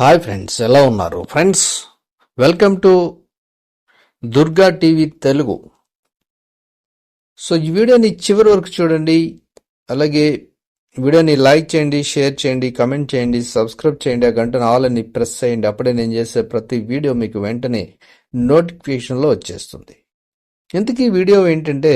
Hi friends ఎలా ఉన్నారు? Friends welcome to Durga TV Telugu. So ఈ వీడియోని చివరి వరకు చూడండి. అలాగే వీడియోని లైక్ చేయండి షేర్ చేయండి కమెంట్ చేయండి సబ్స్క్రైబ్ చేయండి ఆ గంటను ఆల్ అని ప్రెస్ చేయండి. అప్పుడే నేను చేసే ప్రతి వీడియో మీకు వెంటనే నోటిఫికేషన్లో వచ్చేస్తుంది. ఇంతకీ వీడియో ఏంటంటే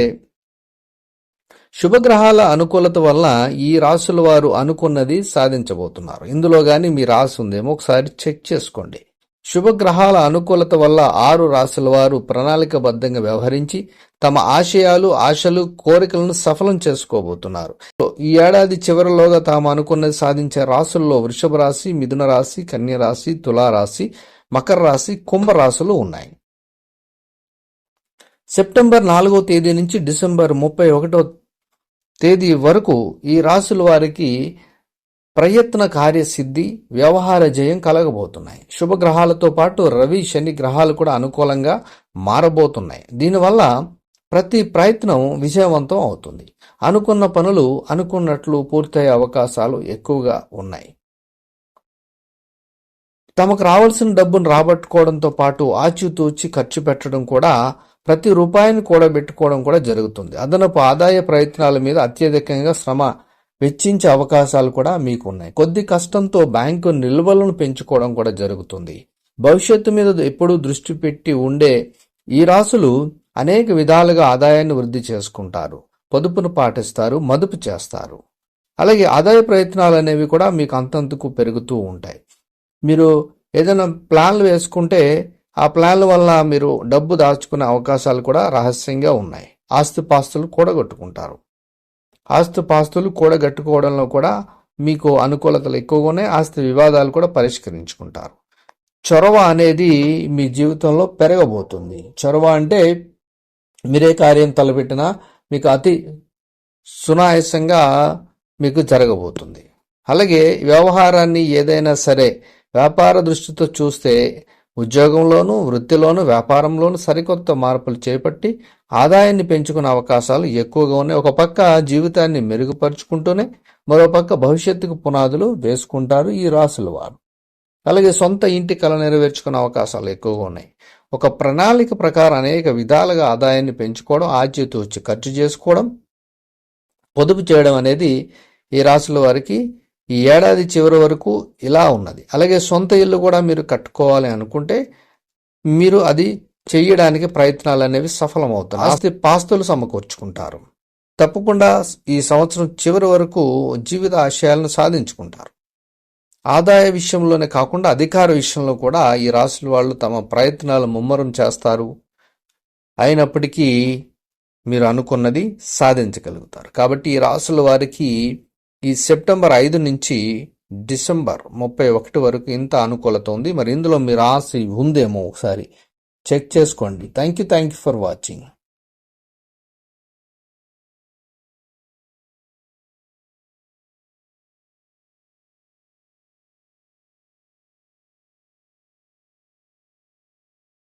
శుభగ్రహాల అనుకూలత వల్ల ఈ రాసుల వారు అనుకున్నది సాధించబోతున్నారు. ఇందులో గాని మీ రాసి ఉందేమో ఒకసారి చెక్ చేసుకోండి. శుభగ్రహాల అనుకూలత వల్ల ఆరు రాసుల వారు ప్రణాళికబద్ధంగా వ్యవహరించి తమ ఆశయాలు ఆశలు కోరికలను సఫలం చేసుకోబోతున్నారు. ఈ ఏడాది చివరిలోగా తాము అనుకున్నది సాధించే రాసుల్లో వృషభ రాశి మిథున రాశి కన్య రాశి తులారాశి మకర రాశి కుంభ రాశులు ఉన్నాయి. సెప్టెంబర్ నాలుగో తేదీ నుంచి డిసెంబర్ ముప్పై ఒకటో తేదీ వరకు ఈ రాసుల వారికి ప్రయత్న కార్యసిద్ధి వ్యవహార జయం కలగబోతున్నాయి. శుభగ్రహాలతో పాటు రవి శని గ్రహాలు కూడా అనుకూలంగా మారబోతున్నాయి. దీనివల్ల ప్రతి ప్రయత్నం విజయవంతం అవుతుంది. అనుకున్న పనులు అనుకున్నట్లు పూర్తయ్యే అవకాశాలు ఎక్కువగా ఉన్నాయి. తమకు రావాల్సిన డబ్బును రాబట్టుకోవడంతో పాటు ఆచితూచి ఖర్చు పెట్టడం కూడా ప్రతి రూపాయిని కూడబెట్టుకోవడం కూడా జరుగుతుంది. అదనపు ఆదాయ ప్రయత్నాల మీద అత్యధికంగా శ్రమ వెచ్చించే అవకాశాలు కూడా మీకు ఉన్నాయి కొద్ది కష్టంతో బ్యాంకు నిల్వలను పెంచుకోవడం కూడా జరుగుతుంది. భవిష్యత్తు మీద ఎప్పుడూ దృష్టి పెట్టి ఉండే ఈ రాసులు అనేక విధాలుగా ఆదాయాన్ని వృద్ధి చేసుకుంటారు. పొదుపును పాటిస్తారు మదుపు చేస్తారు. అలాగే ఆదాయ ప్రయత్నాలు అనేవి కూడా మీకు అంతంతకు పెరుగుతూ ఉంటాయి. మీరు ఏదైనా ప్లాన్లు వేసుకుంటే ఆ ప్లాన్ల వల్ల మీరు డబ్బు దాచుకునే అవకాశాలు కూడా రహస్యంగా ఉన్నాయి. ఆస్తిపాస్తులు కూడగట్టుకుంటారు. ఆస్తిపాస్తులు కూడగట్టుకోవడంలో కూడా మీకు అనుకూలతలు ఎక్కువగానే ఆస్తి వివాదాలు కూడా పరిష్కరించుకుంటారు. చొరవ అనేది మీ జీవితంలో పెరగబోతుంది. చొరవ అంటే మీరే కార్యం తలపెట్టినా మీకు అతి సునాయాసంగా మీకు జరగబోతుంది. అలాగే వ్యవహారాన్ని ఏదైనా సరే వ్యాపార దృష్టితో చూస్తే ఉద్యోగంలోనూ వృత్తిలోనూ వ్యాపారంలోనూ సరికొత్త మార్పులు చేపట్టి ఆదాయాన్ని పెంచుకునే అవకాశాలు ఎక్కువగా ఉన్నాయి. ఒక పక్క జీవితాన్ని మెరుగుపరుచుకుంటూనే మరో పక్క భవిష్యత్తుకు పునాదులు వేసుకుంటారు ఈ రాసుల వారు. అలాగే సొంత ఇంటి కళ నెరవేర్చుకునే అవకాశాలు ఎక్కువగా ఉన్నాయి. ఒక ప్రణాళిక ప్రకారం అనేక విధాలుగా ఆదాయాన్ని పెంచుకోవడం ఆచితూచి ఖర్చు చేసుకోవడం పొదుపు చేయడం అనేది ఈ రాసుల వారికి ఈ ఏడాది చివరి వరకు ఇలా ఉన్నది. అలాగే సొంత ఇల్లు కూడా మీరు కట్టుకోవాలి అనుకుంటే మీరు అది చేయడానికి ప్రయత్నాలు అనేవి సఫలమవుతాయి. ఆస్తి పాస్తులు సమకూర్చుకుంటారు. తప్పకుండా ఈ సంవత్సరం చివరి వరకు జీవిత ఆశయాలను సాధించుకుంటారు. ఆదాయ విషయంలోనే కాకుండా అధికార విషయంలో కూడా ఈ రాశుల వాళ్ళు తమ ప్రయత్నాలు ముమ్మరం చేస్తారు. అయినప్పటికీ మీరు అనుకున్నది సాధించగలుగుతారు. కాబట్టి ఈ రాసుల వారికి ఈ సెప్టెంబర్ ఐదు నుంచి డిసెంబర్ ముప్పై ఒకటి వరకు ఇంత అనుకూలత ఉంది. మరి ఇందులో మీ రాసి ఉందేమో ఒకసారి చెక్ చేసుకోండి. Thank you thank you for watching